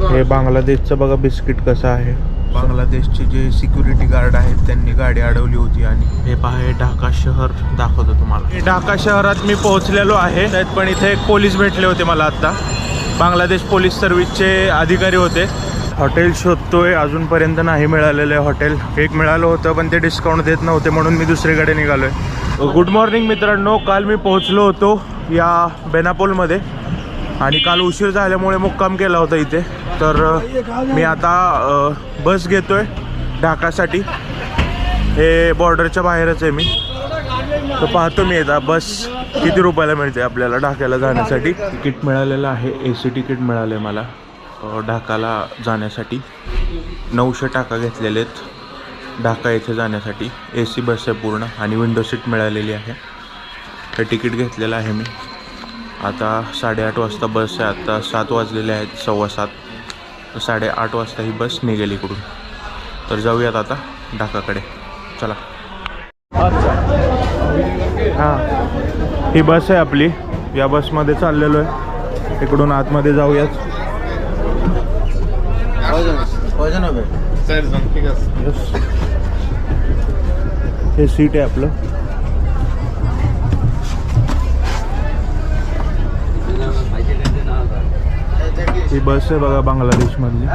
हे बांगलादेशचं बघा बिस्किट कसं आहे. बांगलादेशचे जे सिक्युरिटी गार्ड आहेत त्यांनी गाडी अडवली होती आणि हे पहा हे ढाका शहर दाखवतो तुम्हाला. हे ढाका शहरात मी पोहोचलेलो आहे. पण इथे एक पोलीस भेटले होते मला आता. बांगलादेश पोलीस सर्व्हिसचे अधिकारी होते. हॉटेल शोधतोय अजूनपर्यंत नाही मिळालेलं आहे हॉटेल. एक मिळालं होतं पण ते डिस्काउंट देत नव्हते म्हणून मी दुसरीकडे निघालोय. गुड मॉर्निंग मित्रांनो काल मी पोहोचलो होतो या बेनापोलमध्ये. आणि काल उशीर झाल्यामुळे मुक्काम केला होता इथे. तर मी आता बस बस घेतोय ढाकासाठी. हे बॉर्डरच्या बाहेरच आहे मी. तर पाहतो मी आता बस किती रुपयाला मिळते आपल्याला ढाक्याला जाण्यासाठी. तिकीट मिळालेलं आहे. ए सी तिकीट मिळालं आहे मला ढाकाला जाण्यासाठी. नऊशे टाका घेतलेले आहेत ढाका येथे जाण्यासाठी. ए सी बस आहे पूर्ण आणि विंडो सीट मिळालेली आहे. हे तिकीट घेतलेलं आहे मी. आता साडेआठ वाजता बस आहे. आता सात वाजलेले आहेत सव्वा सात. साडेआठ वाजता ही बस निघेल इकडून. तर जाऊयात आता ढाकाकडे. चला. हां. ही बस आहे आपली. या बसमध्ये चाललेलो आहे. इकडून आतमध्ये जाऊयात. Yes. हे सीट आहे आपलं. ही बस आहे बघा बांगलादेशमधली.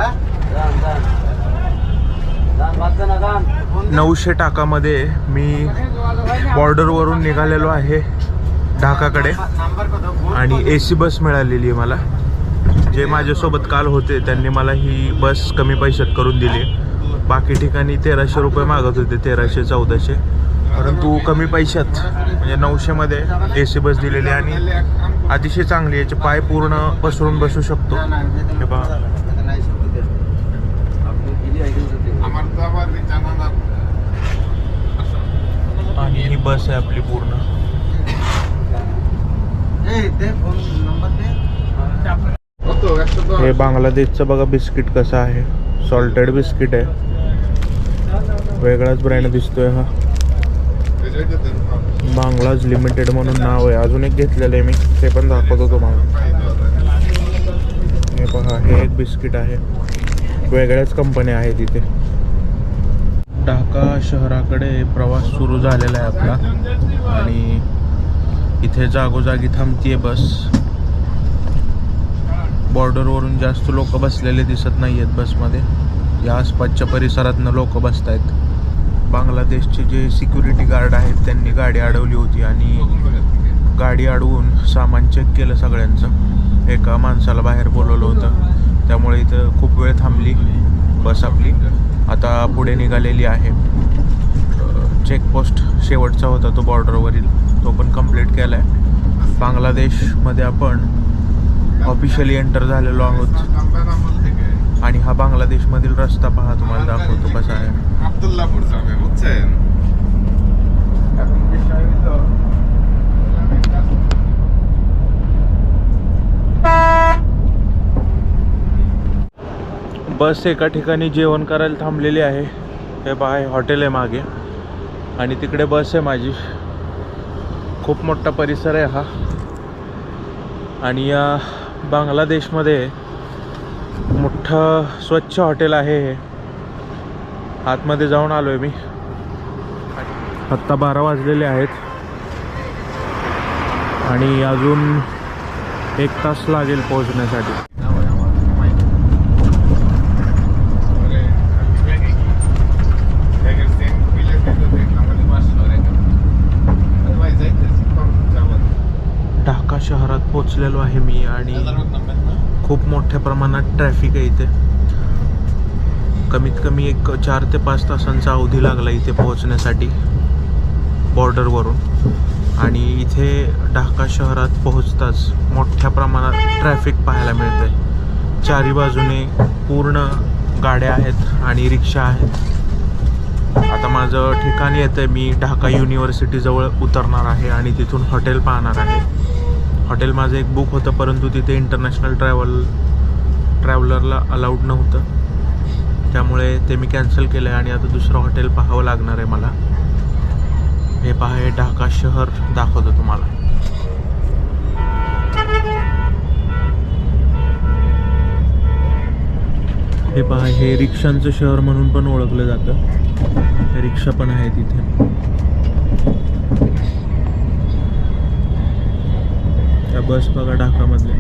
नऊशे टाकामध्ये मी बॉर्डरवरून निघालेलो आहे ढाकाकडे. आणि ए सी बस मिळालेली आहे मला. जे माझ्यासोबत काल होते त्यांनी मला ही बस कमी पैशात करून दिली. बाकी ठिकाणी तेराशे रुपये मागत होते तेराशे चौदाशे. परंतु कमी पैशात म्हणजे नऊशेमध्ये ए सी बस दिलेली आहे आणि अतिशय चांगली याचे पाय पूर्ण पसरून बसू शकतो. हे पहा. आणि ही बस आहे आपली पूर्ण. हे बांगलादेशचं बघा बिस्किट कसं आहे. सॉल्टेड बिस्किट आहे. वेगळाच ब्रँड दिसतोय हा. बांगलाज लिमिटेड म्हणून नाव आहे. अजून एक घेतलेलं आहे मी. ते पण दाखवतो तुम्हाला. हे पहा हे एक बिस्किट आहे. वेगळ्याच कंपन्या आहेत इथे ढाका शहराकडे प्रवास सुरू झालेला आहे आपला. आणि इथे जागोजागी थांबतीये बस. बॉर्डरवरून जास्त लोक बसलेले दिसत नाही आहेत बसमध्ये. या आसपासच्या परिसरातनं लोक बसत आहेत बांगलादेशचे जे सिक्युरिटी गार्ड आहेत त्यांनी गाडी अडवली होती आणि गाडी अडवून सामान चेक केलं सगळ्यांचं. एका माणसाला बाहेर बोलवलं होतं. त्यामुळे इथं खूप वेळ थांबली बस आपली. आता पुढे निघालेली आहे. चेकपोस्ट शेवटचा होता तो बॉर्डरवरील तो पण कंप्लीट केला आहे बांगलादेशमध्ये आपण ऑफिशियली एंटर झालेलो आहोत. आणि हा बांगलादेश मधील रस्ता पहा तुम्हाला दाखवतो कसा आहे. अब्दुल्लापूर बस एका ठिकाणी जेवण करायला थांबलेली आहे. हे बाय हॉटेल आहे मागे. आणि तिकडे बस आहे माझी. खूप मोठा परिसर आहे हा. आणि या बांगलादेशमध्ये मोठं स्वच्छ हॉटेल आहे हे. आतमध्ये जाऊन आलो आहे मी. आत्ता बारा वाजलेले आहेत. आणि अजून एक तास लागेल पोहोचण्यासाठी. ढाका शहरात पोचलेलो आहे मी आणि खूप मोठ्या प्रमाणात ट्रॅफिक आहे इथे. कमीत कमी एक चार ते पाच तासांचा अवधी लागला इथे पोहोचण्यासाठी बॉर्डरवरून आणि इथे ढाका शहरात पोहोचताच मोठ्या प्रमाणात ट्रॅफिक पाहायला मिळते चारी बाजूने पूर्ण गाड्या आहेत आणि रिक्षा आहेत. आता माझं ठिकाण येतं आहे मी ढाका युनिव्हर्सिटीजवळ उतरणार आहे आणि तिथून हॉटेल पाहणार आहे. हॉटेल माझं एक बुक होतं परंतु तिथे इंटरनॅशनल ट्रॅव्हल ट्रॅव्हलरला अलाउड नव्हतं. त्यामुळे ते मी कॅन्सल केलं आहे आणि आता दुसरं हॉटेल पाहावं लागणार आहे मला. हे पहा हे ढाका शहर दाखवतो तुम्हाला. हे पहा हे रिक्षांचं शहर म्हणून पण ओळखलं जातं. रिक्षा पण आहे तिथे. त्या बस बघा ढाकामधल्या.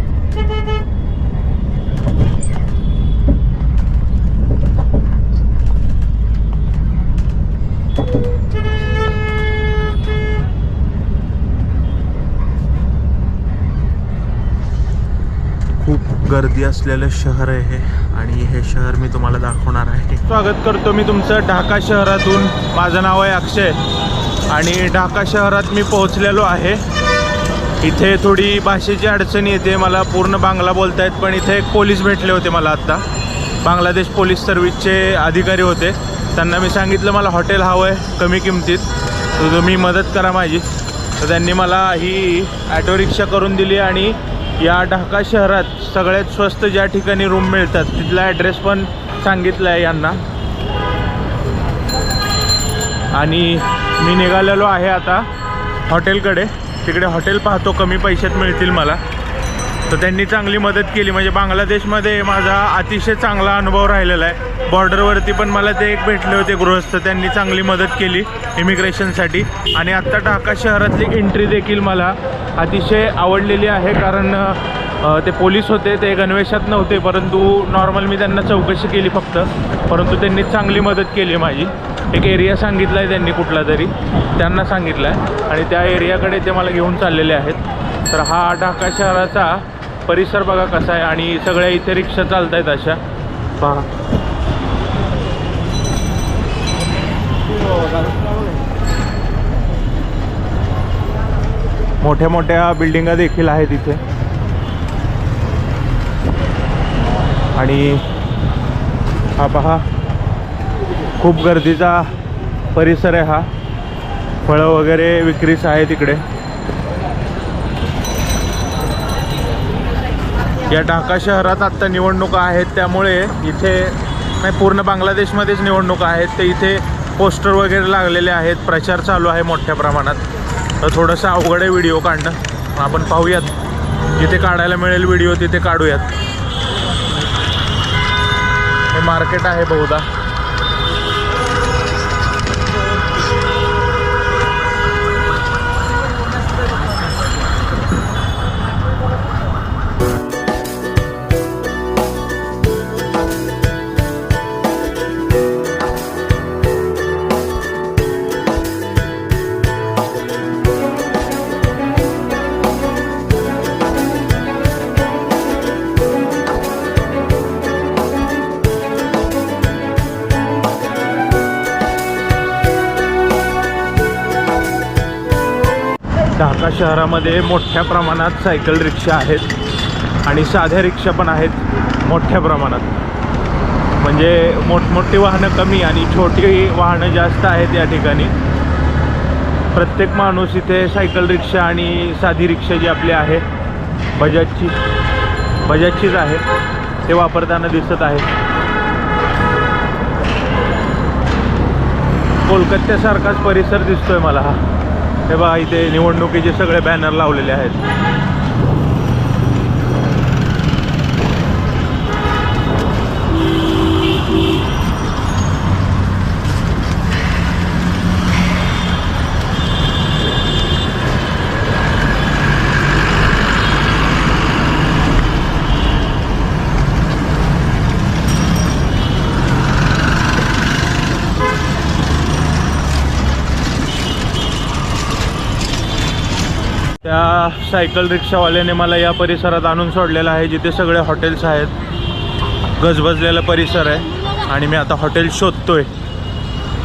खूप गर्दी असलेलं शहर आहे हे आणि हे शहर मी तुम्हाला दाखवणार आहे. स्वागत करतो मी तुमचं ढाका शहरातून. माझं नाव आहे अक्षय आणि ढाका शहरात मी पोहोचलेलो आहे. इथे थोडी भाषेची अडचण येते मला पूर्ण बांगला बोलतायत पण इथे एक पोलीस भेटले होते मला आत्ता. बांगलादेश पोलीस सर्व्हिसचे अधिकारी होते. त्यांना मी सांगितलं मला हॉटेल हवं आहे कमी किमतीत. तर तुम्ही मदत करा माझी. तर त्यांनी मला ही ॲटो रिक्षा करून दिली आणि या ढाका शहरात सगळ्यात स्वस्त ज्या ठिकाणी रूम मिळतात तिथला ॲड्रेस पण सांगितला आहे यांना. आणि मी निघालेलो आहे आता हॉटेलकडे. तिकडे हॉटेल पाहतो कमी पैशात मिळतील मला. तर त्यांनी चांगली मदत केली. म्हणजे बांगलादेशमध्ये माझा अतिशय चांगला अनुभव राहिलेला आहे. बॉर्डरवरती पण मला ते एक भेटले होते गृहस्थ. त्यांनी चांगली मदत केली इमिग्रेशनसाठी आणि आत्ता ढाका शहरातली एंट्री देखील मला अतिशय आवडलेली आहे. कारण ते पोलीस होते ते गणवेशात नव्हते. परंतु नॉर्मल मी त्यांना चौकशी केली फक्त. परंतु त्यांनी चांगली मदत केली माझी. एक एरिया सांगितला आहे त्यांनी कुठला तरी. त्यांना सांगितलं आहे आणि त्या एरियाकडे ते मला घेऊन चाललेले आहेत. तर हा ढाका शहराचा परिसर बघा कसा आहे. आणि सगळ्या इथे रिक्षा चालत आहेत अशा. पहा. मोठ्या मोठ्या बिल्डिंगा देखील आहेत इथे. आणि हा पहा. खूप गर्दीचा परिसर आहे हा. फळं वगैरे विक्रीस आहे तिकडे. या ढाका शहरात आत्ता निवडणुका आहेत त्यामुळे इथे नाही पूर्ण बांगलादेशमध्येच निवडणुका आहेत. ते इथे पोस्टर वगैरे लागलेले आहेत. प्रचार चालू आहे मोठ्या प्रमाणात. तर थोडंसं अवघड आहे व्हिडिओ काढणं. आपण पाहूयात. जिथे काढायला मिळेल व्हिडिओ तिथे काढूयात. हे मार्केट आहे बहुधा. ढाका शहरामध्ये मोठ्या प्रमाणात सायकल रिक्षा आहेत आणि साध्या रिक्षा पण आहेत मोठ्या प्रमाणात. म्हणजे मोठमोठी वाहनं कमी आणि छोटी वाहनं जास्त आहेत या ठिकाणी. प्रत्येक माणूस इथे सायकल रिक्षा आणि साधी रिक्षा जी आपली आहे बजाजची बजाजचीच आहे ते वापरताना दिसत आहे. कोलकात्यासारखाच परिसर दिसतोय मला हा. हे बघा इथे निवडणुकीचे सगळे बॅनर लावलेले आहेत त्या सायकल रिक्षावाल्याने मला या परिसरात आणून सोडलेलं आहे जिथे सगळे हॉटेल्स आहेत. गजबजलेला परिसर आहे आणि मी आता हॉटेल शोधतोय.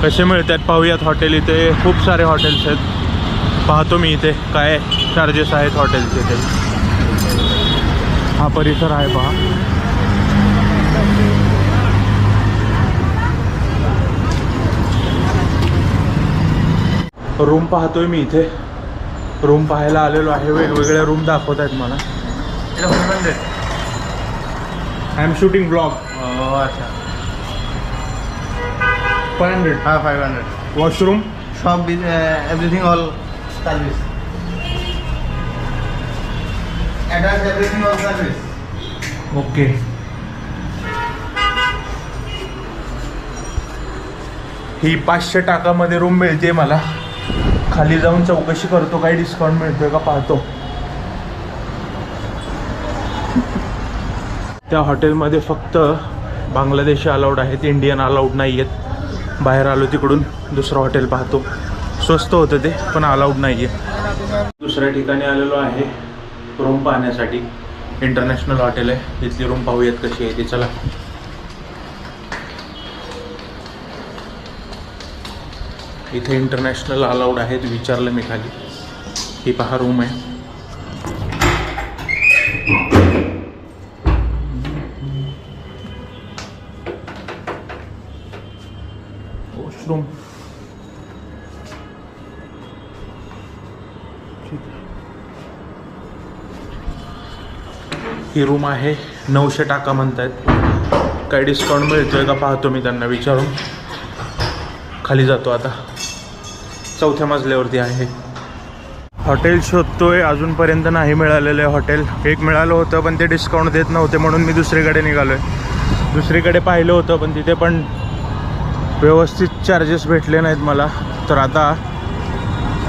कसे मिळतात पाहूयात हॉटेल इथे. खूप सारे हॉटेल्स आहेत. पाहतो मी इथे काय चार्जेस आहेत हॉटेलचे ते. हा परिसर आहे पहा. रूम पाहतोय मी इथे. रूम पाहायला आलेलो आहे. वेगवेगळ्या रूम दाखवत आहेत मला. आय एम शूटिंग ब्लॉग अच्छा. फाय हंड्रेड हाँ five hundred washroom shop everything all service everything all service okay ही पाचशे टाकामध्ये रूम मिळते मला. खाली जाऊन चौकशी करतो काही डिस्काउंट मिळतोय का पाहतो. त्या हॉटेलमध्ये फक्त बांगलादेशी अलाउड आहेत इंडियन अलाउड नाही आहेत बाहेर आलो तिकडून दुसरं हॉटेल पाहतो. स्वस्त होतं ते पण अलाउड नाही आहे दुसऱ्या ठिकाणी आलेलो आहे रूम पाहण्यासाठी. इंटरनॅशनल हॉटेल आहे. इथली रूम पाहूयात कशी आहे ती चला. इथे इंटरनॅशनल अलाउड आहेत विचारलं मी खाली. ही पहा रूम आहे. वॉशरूम ही रूम आहे नऊशे टाका म्हणतायत. काही डिस्काउंट मिळतोय का पाहतो मी त्यांना विचारून. खाली जातो आता. चौथ्या मजल्यावरती आहे. हॉटेल शोधतोय अजूनपर्यंत नाही मिळालेलं आहे हॉटेल. एक मिळालं होतं पण ते डिस्काउंट देत नव्हते म्हणून मी दुसरीकडे निघालो आहे दुसरीकडे पाहिलं होतं पण तिथे पण व्यवस्थित चार्जेस भेटले नाहीत मला. तर आता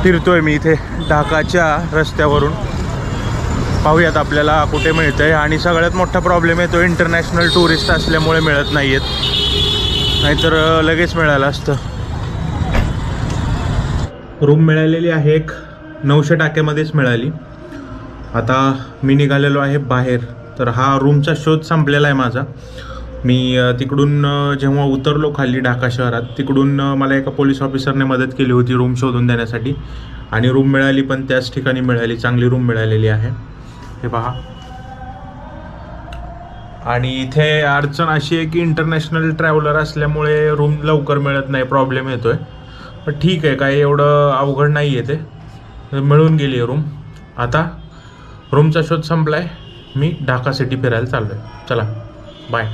फिरतोय मी इथे ढाकाच्या रस्त्यावरून. पाहूयात आपल्याला कुठे मिळतं आहे आणि सगळ्यात मोठा प्रॉब्लेम आहे तो इंटरनॅशनल टुरिस्ट असल्यामुळे मिळत नाही आहेत नाहीतर लगेच मिळालं असतं. रूम मिळालेली आहे एक नऊशे टाक्यामध्येच मिळाली. आता मी निघालेलो आहे बाहेर. तर हा रूमचा शोध संपलेला आहे माझा. मी तिकडून जेव्हा उतरलो खाली ढाका शहरात तिकडून मला एका पोलीस ऑफिसरने मदत केली होती रूम शोधून देण्यासाठी. आणि रूम मिळाली पण त्याच ठिकाणी मिळाली. चांगली रूम मिळालेली आहे. हे पहा. आणि इथे अडचण अशी आहे की इंटरनॅशनल ट्रॅव्हलर असल्यामुळे रूम लवकर मिळत नाही. प्रॉब्लेम येतो आहे पण ठीक आहे काही एवढं अवघड नाही आहे ते. मिळून गेली रूम आता रूमचा शोध संपला आहे मी ढाका सिटी फिरायला चाललो आहे चला. बाय